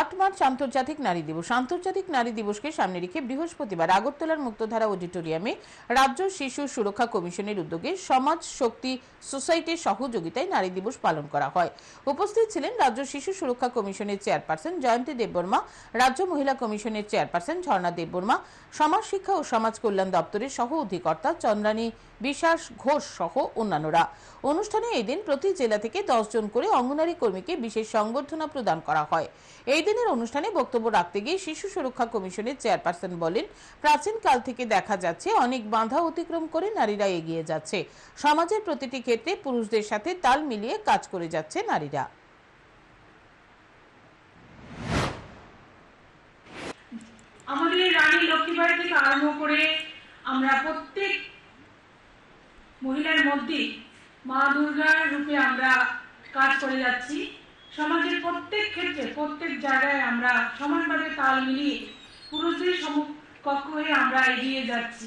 আট মার্চ আন্তর্জাতিক নারী দিবস। আন্তর্জাতিক নারী দিবসকে সামনে রেখে বৃহস্পতিবার আগরতলার মুক্তধারা অডিটোরিয়ামে রাজ্য শিশু সুরক্ষা কমিশনের উদ্যোগে সমাজ শক্তি সোসাইটির সহযোগিতায় নারী দিবস পালন করা হয়। উপস্থিত ছিলেন রাজ্য শিশু সুরক্ষা কমিশনের চেয়ারপারসন জয়ন্তী দেববর্মা, রাজ্য মহিলা কমিশনের চেয়ারপারসন ঝর্ণা দেববর্মা, সমাজ শিক্ষা ও সমাজ কল্যাণ দপ্তরের সহ অধিকর্তা চন্দ্রানী বিশ্বাস ঘোষ সহ অন্যান্যরা। অনুষ্ঠানে এই দিন প্রতি জেলা থেকে দশ জন করে অঙ্গনারী কর্মীকে বিশেষ সংবর্ধনা প্রদান করা হয়। এই দিনের অনুষ্ঠানে বক্তব্য রাখতে গিয়ে শিশু সুরক্ষা কমিশনের চেয়ারপারসন বলেন প্রাচীনকাল থেকে দেখা যাচ্ছে অনেক বাধা অতিক্রম করে নারীরা এগিয়ে যাচ্ছে। সমাজের প্রতিটি ক্ষেত্রে পুরুষদের সাথে তাল মিলিয়ে কাজ করে যাচ্ছে নারীরা। আমাদের রানী লক্ষ্মীবাড়ি থেকে আরম্ভ করে আমরা প্রত্যেক মহিলার মধ্যে মা দুর্গার রূপে আমরা কাজ করে যাচ্ছি। সমাজের প্রত্যেক ক্ষেত্রে প্রত্যেক জায়গায় আমরা সমানভাবে তাল মিলিয়ে পুরুষদের সমকক্ষ হয়ে আমরা এগিয়ে যাচ্ছি।